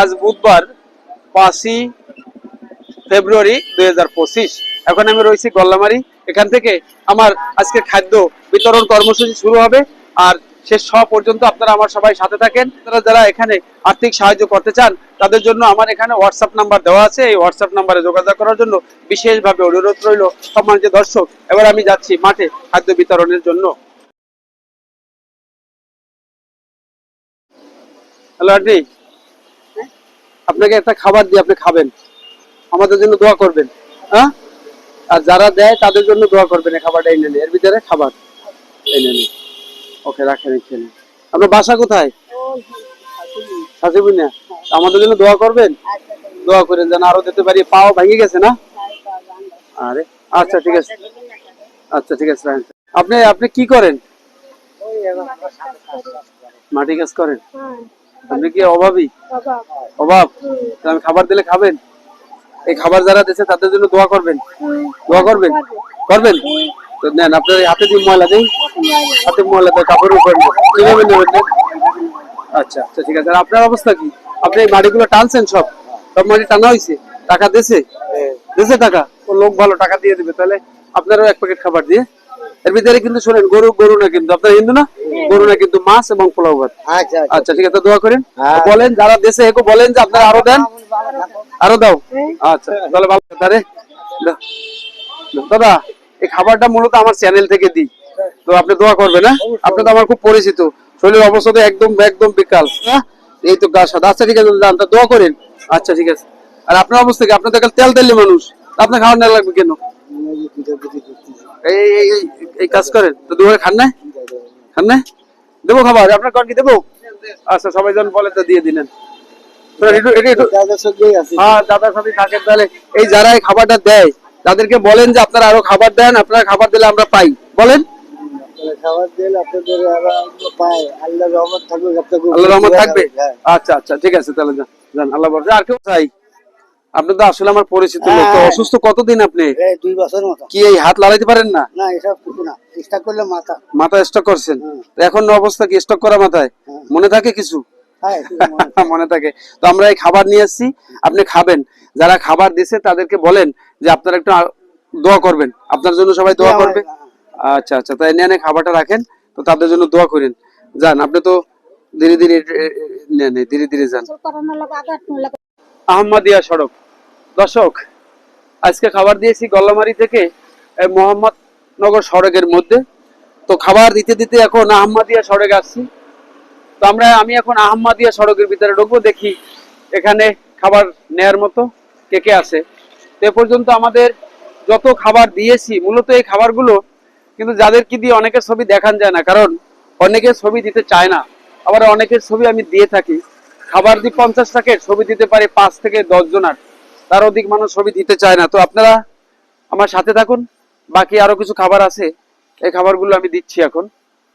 আজ বুধবার পাঁচই ফেব্রুয়ারি দুই এখন আমি রয়েছি গল্লামারি। এখান থেকে আমার আজকে খাদ্য বিতরণ কর্মসূচি শুরু হবে। আর শেষ হওয়া পর্যন্ত আপনারা আমার সবাই সাথে থাকেন। আপনারা যারা এখানে আর্থিক সাহায্য করতে চান, তাদের জন্য আমার এখানে হোয়াটসঅ্যাপ নাম্বার দেওয়া আছে। এই হোয়াটসঅ্যাপ নাম্বারে যোগাযোগ করার জন্য বিশেষভাবে অনুরোধ রইল সম্মানিত দর্শক। এবার আমি যাচ্ছি মাঠে খাদ্য বিতরণের জন্য। Hello, aunty. আপনাকে একটা খাবার দিয়ে আপনি খাবেন। আমাদের জন্য দোয়া করবেন। হ্যাঁ? আর যারা দেয়, তাদের জন্য দোয়া করবেন খাবারটা এনে নিন এর ভিতরে খাবার এনে নিন ওকে, রাখেন এখানে। আপনার বাসা কোথায়? শাসিবুনিয়া আমাদের জন্য দোয়া করবেন? দোয়া করেন যেন আরও দিতে পারি। পাও ভেঙে গেছে না? আরে আচ্ছা ঠিক আছে। আচ্ছা ঠিক আছে, রাখেন। আপনি আপনি কি করেন? মাটি কাজ করেন? আপনি কি অভাবী? অভাব? আমি খাবার দিলে খাবেন? এই খাবার যারা দিচ্ছে তাদের জন্য দোয়া করবেন? দোয়া করবেন? করবেন? তো নেন আপনার হাতে দিয়ে ময়লা দেই। হাতে ময়লা দেয় কাপড়ের উপর। নেবেন আচ্ছা আচ্ছা ঠিক আছে। আর আপনার অবস্থা কি? আপনি এই মাটিগুলো টানছেন সব? সব মাটি টানা হয়েছে টাকা দিছে? দিছে টাকা? লোক ভালো টাকা দিয়ে দেবে তাহলে আপনারও এক প্যাকেট খাবার দিয়ে এর ভিতরে কিন্তু শোনেন গরু গরু না কিন্তু আপনার হিন্দু না? গরু না কিন্তু মাছ এবং পোলাও ভাত। আচ্ছা আচ্ছা ঠিক। আছে দোয়া করেন। হ্যাঁ। বলেন যারা দেশে এগো বলেন যে আপনারা আরও দেন। আরও দাও। আচ্ছা তাহলে ভালো কথা রে দাও। দাও। দাদা এই খাবারটা মূলত আমার চ্যানেল থেকে দিই। তো আপনি দোয়া করবেন হ্যাঁ? আপনি তো আমার খুব পরিচিত। শরীরের অবস্থা তো একদম একদম বিকাল হ্যাঁ? এই তো গা সাদা। আচ্ছা ঠিক আছে তা দোয়া করেন। আচ্ছা ঠিক আছে। আর আপনার অবস্থা কি? আপনার তো তেল তেলি মানুষ। আপনার খাওয়ার না লাগবে কেন? এই এই- কাজ করেন? তো দুপুরে খান না খান না দেবো খাবার আপনার কর কি দেবো? আচ্ছা সবাই যখন বলে তো দিয়ে দিলেন। দাদার আছি। হ্যাঁ সাথে থাকেন তাহলে। এই যারা এই খাবারটা দেয় তাদেরকে বলেন যে আপনারা আরও খাবার দেন আপনারা খাবার দিলে আমরা পাই। বলেন। খাবার দিলে আপনাদের পাই আল্লাহ রহমত থাকবে আল্লাহ রহমত থাকবে। হ্যাঁ। আচ্ছা আচ্ছা ঠিক আছে তাহলে যান আল্লাহ আর কেউ চাই? আপনি তো আসলে আমার পরিচিত লোক তো হ্যাঁ। অসুস্থ কতদিন আপনি? দুই বছর মতো। কি এই হাত লাগাইতে পারেন না? না এসব কিছু না। চেষ্টা করলে মাথা। মাথা স্টক করছেন? এখন অবস্থা কি স্টক করা মাথায়? মনে থাকে কিছু? হ্যাঁ মনে থাকে। তো আমরা এই খাবার নিয়ে এসেছি আপনি খাবেন। যারা খাবার দিছে তাদেরকে বলেন যে আপনারা একটু দোয়া করবেন। আপনার জন্য সবাই দোয়া হ্যাঁ, করবে। আচ্ছা আচ্ছা। তাই নিয়ে খাবারটা রাখেন তো তাদের জন্য দোয়া করেন। যান আপনি তো ধীরে ধীরে ধীরে ধীরে যান। আহমদিয়া সড়ক। দর্শক, আজকে খাবার দিয়েছি গল্লামারি থেকে মোহাম্মদনগর সড়কের মধ্যে। তো খাবার দিতে দিতে এখন আহমদিয়া সড়ক আসছি। তো আমরা, আমি এখন আহমদিয়া সড়কের ভিতরে ঢুকবো, দেখি এখানে খাবার নেয়ার মতো কে কে আছে। তো এ পর্যন্ত আমাদের যত খাবার দিয়েছি, মূলত এই খাবারগুলো, কিন্তু যাদের কি দিয়ে অনেকের ছবি দেখান যায় না, কারণ অনেকের ছবি দিতে চায় না। আবার অনেকের ছবি আমি দিয়ে থাকি। খাবার দিই পঞ্চাশ টাকার ছবি দিতে পারে পাঁচ থেকে দশ জনার। তার অধিক মানুষ ছবি দিতে চায় না। তো আপনারা আমার সাথে থাকুন। বাকি আরও কিছু খাবার আছে এই খাবারগুলো আমি দিচ্ছি এখন।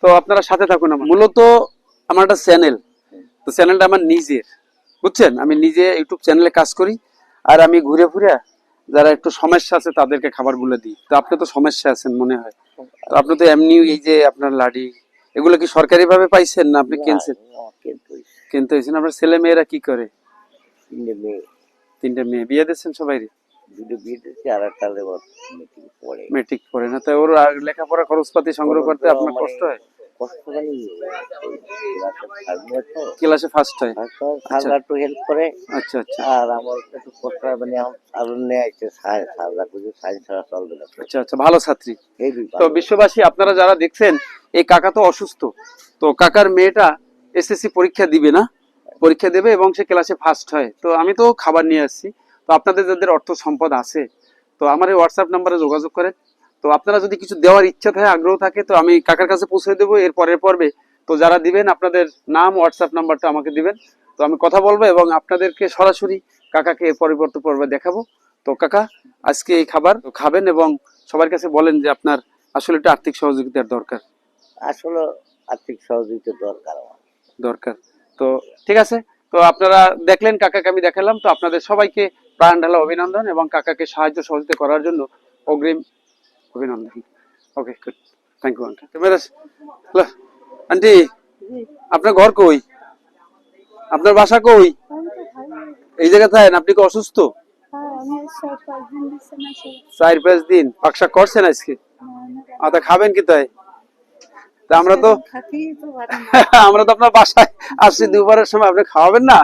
তো আপনারা সাথে থাকুন আমার। মূলত আমার একটা চ্যানেল। তো চ্যানেলটা আমার নিজের বুঝছেন? আমি নিজে ইউটিউব চ্যানেলে কাজ করি। আর আমি ঘুরে ঘুরে যারা একটু সমস্যা আছে তাদেরকে খাবারগুলো দিই। তো আপনি তো সমস্যা আছেন মনে হয়। তো আপনি তো এমনি এই যে আপনার লাডি এগুলো কি সরকারি ভাবে পাইছেন না আপনি কিনছেন? কিন্তু কিনতে হয়েছেন আপনার ছেলে মেয়েরা কি করে? তিনটে মেয়ে। বিয়ে দিচ্ছেন সবাই দুটো বিয়ে দিচ্ছে আর একটা মেট্রিক পড়ে। মেট্রিক পড়ে না। তাই ওর লেখাপড়া খরচপাতি সংগ্রহ করতে আপনার কষ্ট হয়? মানে থাকবে তো। ক্লাসে ফার্স্ট হয়? হয়তো একটু হেল্প করে। আচ্ছা আচ্ছা। আর আমার একটু কষ্ট মানে আরও নেয় আছে সায়েন্স সারদা কিছু ছাড়া চলবে না আচ্ছা আচ্ছা ভালো ছাত্রী। তো বিশ্ববাসী আপনারা যারা দেখছেন এই কাকা তো অসুস্থ। তো কাকার মেয়েটা এসএসসি পরীক্ষা দিবে না? পরীক্ষা দেবে এবং সে ক্লাসে ফার্স্ট হয়। তো আমি তো খাবার নিয়ে আসছি। তো আপনাদের যাদের অর্থ সম্পদ আছে তো আমার এই হোয়াটসঅ্যাপ নাম্বারে যোগাযোগ করেন। তো আপনারা যদি কিছু দেওয়ার ইচ্ছা থাকে আগ্রহ থাকে তো আমি কাকার কাছে পৌঁছে দেবো। এর পরের পর্বে তো যারা দিবেন আপনাদের নাম হোয়াটসঅ্যাপ নাম্বারটা আমাকে দিবেন। তো আমি কথা বলব এবং আপনাদেরকে সরাসরি কাকাকে এর পরবর্তী পর্বে দেখাবো। তো কাকা আজকে এই খাবার খাবেন এবং সবার কাছে বলেন যে আপনার আসলে এটা আর্থিক সহযোগিতার দরকার। আসলে আর্থিক সহযোগিতা দরকার দরকার। তো ঠিক আছে তো আপনারা দেখলেন কাকাকে আমি দেখালাম তো আপনাদের সবাইকে প্রাণ ঢালা অভিনন্দন এবং কাকাকে সাহায্য সহযোগিতা করার জন্য অগ্রিম অভিনন্দন। Okay good thank you aunty hello aunty আপনার ঘর কই? আপনার বাসা কই? এই জায়গায় থাকেন? আপনি কি অসুস্থ? হ্যাঁ আমি চার পাঁচ দিন বিছানা ছিল চার পাঁচ দিন? পাকশা করছেন আজকে? আ, তা খাবেন কি তাই? তা আমরা তো আমরা তো আপনার বাসায় আসছি দুবারের সময় আপনি খাওয়াবেন না।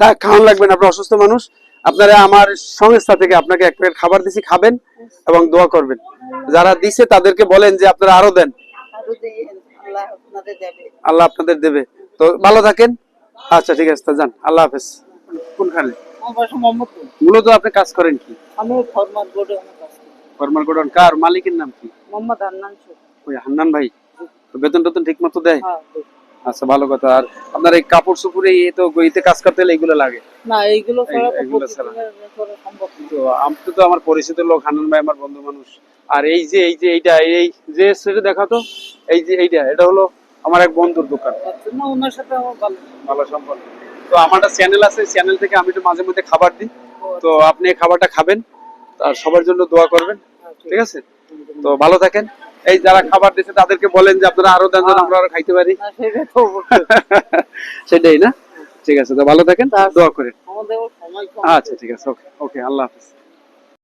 তা খাওয়ান লাগবে না? আপনি অসুস্থ মানুষ আপনারা আমার সংস্থা থেকে আপনাকে এক প্লেট খাবার দিছি খাবেন এবং দোয়া করবেন। যারা দিছে তাদেরকে বলেন যে আপনারা আরও দেন। আল্লাহ আপনাদের দেবে। আল্লাহ আপনাদের দেবে। তো ভালো থাকেন। আচ্ছা ঠিক আছে তা যান। আল্লাহ হাফেজ। কোনখানে? মূলত আপনি কাজ করেন কি? আমি ফরমার বোর্ডে কাজ করি। ফরমার গোডাউন কার মালিকের নাম কি? মোহাম্মদ আন্নান ওই হান্নান ভাই। তো বেতন টেতন ঠিক মতো দেয়। হ্যাঁ আচ্ছা ভালো কথা। আর আপনার এই কাপড় এই তো গইতে কাজ করতে হলে এগুলো লাগে? না এইগুলো তো ছাড়া। আমি তো আমার পরিচিত লোক ভাই আমার বন্ধু মানুষ। আর এই যে এই যে এইটা এই যে সেটা দেখা তো। এই যে এইটা এটা হলো আমার এক বন্ধুর দোকান। আচ্ছা, না ওনার সাথে আমার ভালো ভালো সম্পর্ক। তো আমার একটা চ্যানেল আছে চ্যানেল থেকে আমি একটু মাঝে মধ্যে খাবার দিই। তো আপনি এই খাবারটা খাবেন আর সবার জন্য দোয়া করবেন। হ্যাঁ, ঠিক আছে? তো ভালো থাকেন। এই যারা খাবার দিচ্ছে তাদেরকে বলেন যে আপনারা আরও দেন যেন আমরা আরও খাইতে পারি। সেটাই না? ঠিক আছে তো ভালো থাকেন দোয়া করেন। আচ্ছা ঠিক আছে ওকে ওকে আল্লাহ হাফিজ।